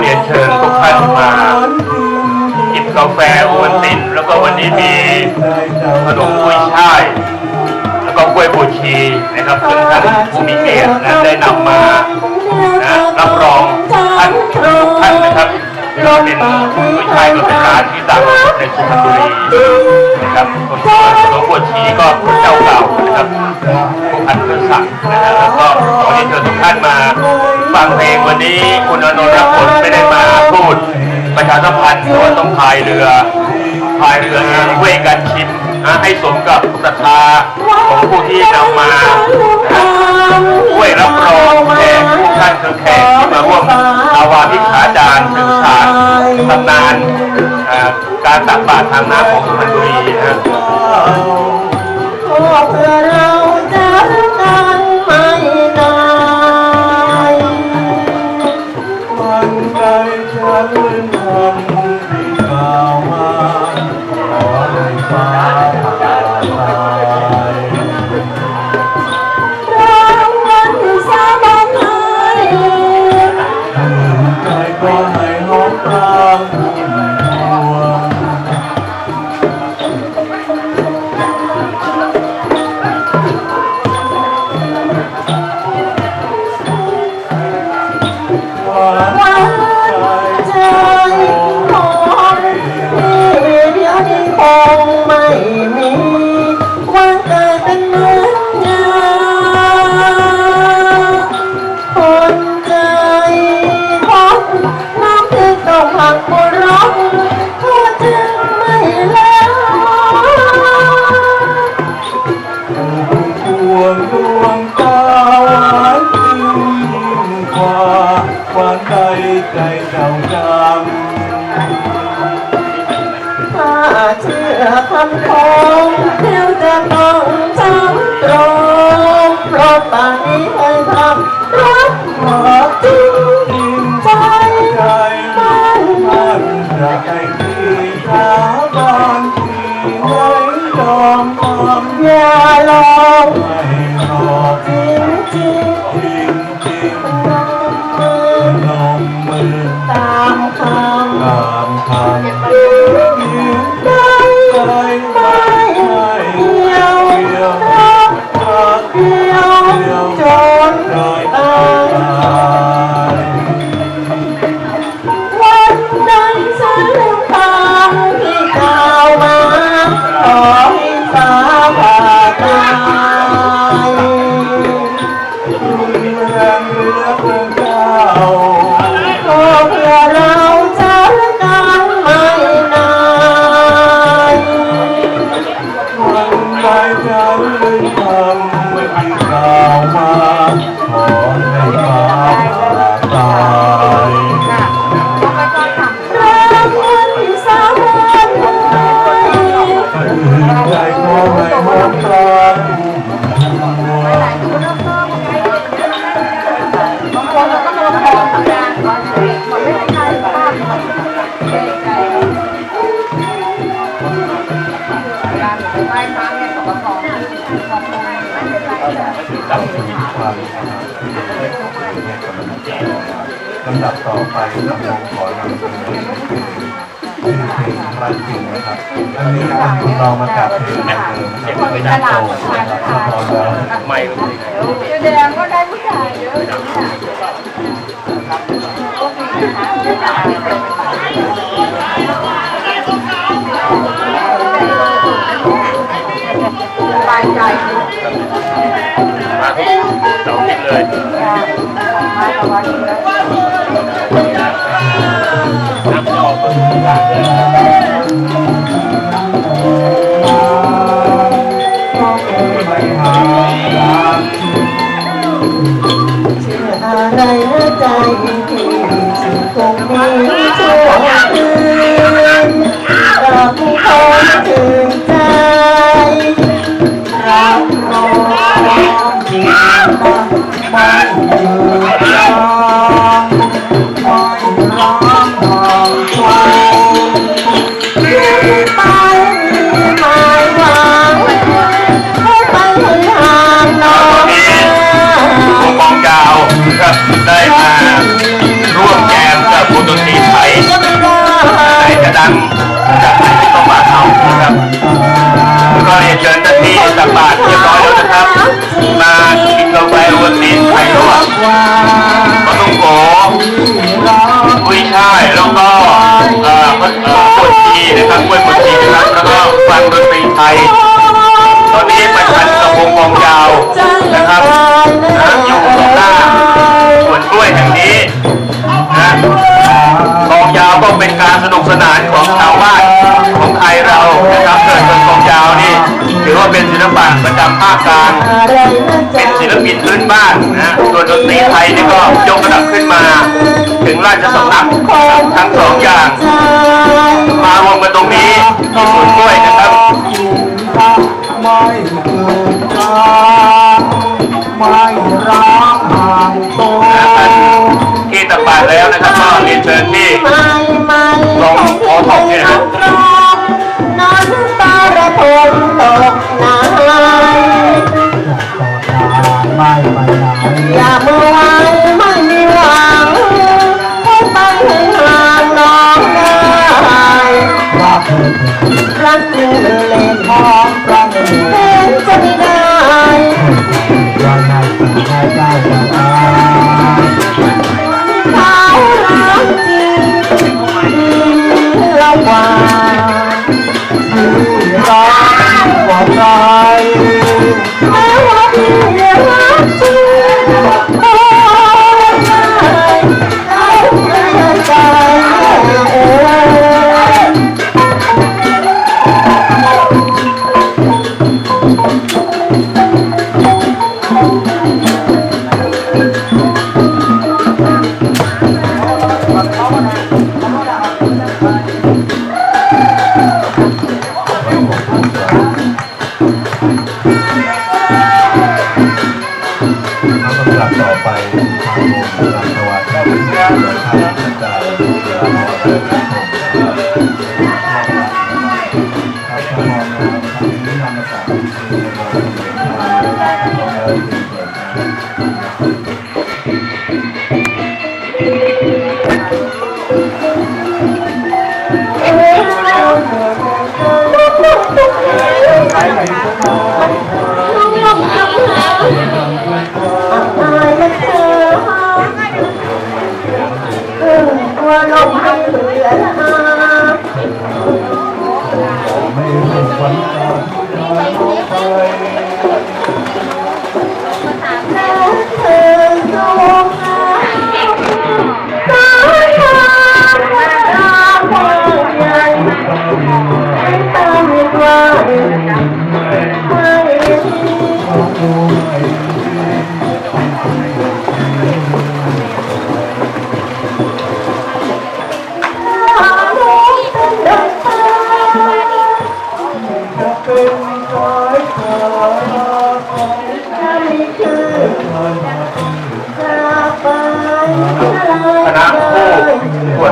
เรียนเชิญทุกท่านมาจิบกาแฟโอวัลตินแล้วก็วันนี้มีขนมกุ้ยช่าย แล้วก็กล้วยบูชีนะครับซึ่งท่านผู้มีเกียรตินะได้นำมานะรับรองท่านทุกท่านนะครับนี่เป็นกุ้ยช่ายก็เป็นร้านที่ดังในสุพรรณบุรีนะครับคนขนมบูชีก็เจ้าเก่านะครับ ผู้พันธุ์ศักดิ์นะฮะแล้วก็ขอเรียนเชิญทุกท่านมาฟังเพลงวันนี้คุณอนนท์รักผลไม่ได้มาพูด ประชาสัมพันธ์เราะว่าต้องพายเรือพายเรือเองด้วยกันชิมนะให้สมกับศรัทธาของผู้ที่นำมานะด้วยรับรองแขกทุกท่านคือแขกที่มาร่วมอาวาพิขาจารย์ศึกษาตำนานการตักบาตรทางน้ำของสุพรรณบุรีนะขอเพื่อเราจะ เชื่อคำของเดี๋ยวจะต้องจำตรงเพราะป่านนี้เคยทำรักหมดจริงยิ่งใจใจมันมันจะให้ที่สาบานที่ไว้ยอมความอย่าลองไม่รอจริงจริง ลาหัวดับสวิตความลำดับต่อไปกำลังขอนำเสนอ ชื่อเพลงรักจริงนะครับอันนี้เป็นคุณลองมากับเพลงเดิมนะครับเป็นนักโตนะครับถ้าพร้อมแล้วไม่รู้แสดงก็ได้ผู้ชายเยอะนะ ได้มาร่วมแจมกับวงดนตรีไทยไหนจะดังจากไหนไม่ต้องมาเอานะครับก็เรียนเชิญท่านที่ตักบาตรเรียบร้อยแล้วนะครับ มากินกาแฟวงดนตรีไทยร่วมขนมโกกุ้ยช่ายแล้วก็เอ่อเอ่อกล้วยชีนะครับกล้วยชี เป็นการสนุกสนานของชาวบ้านของไทยเรานะครับเกิดเป็นกองยาวนี่ถือว่าเป็นศิลปะประจำภาคกลาง เป็นศิลปินพื้นบ้านนะส่วนดนตรีไทยนี่ก็ยกระดับขึ้นมา ถึงราชสำนักทั้งสองอย่าง มารวมกันตรงนี้ที่สวนกล้วยนะครับไม่เกินทางไม่ร้างห่างตรงที่ตักบาตรแล้วนะครับก็เรียนเชิญ รั เ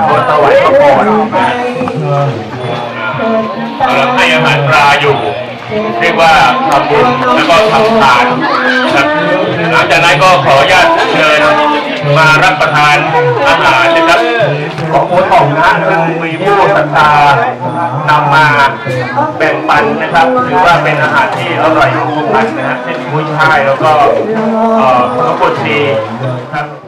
ผู้ตรวจตรวจถวายพระพรเงินกำลังให้อาหารปลาอยู่ เรียกว่าทำบุญแล้วก็ทำทานครับหลังจากนั้นก็ขออนุญาตเชิญมารับประทานอาหารนะครับของโอทองนะนะครับมีผู้ศรัทธานำมาแบ่งปันนะครับถือว่าเป็นอาหารที่อร่อยของทุกท่านนะฮะเช่นกุ้ยช่ายแล้วก็เอ่อข้าวโพดชีครับ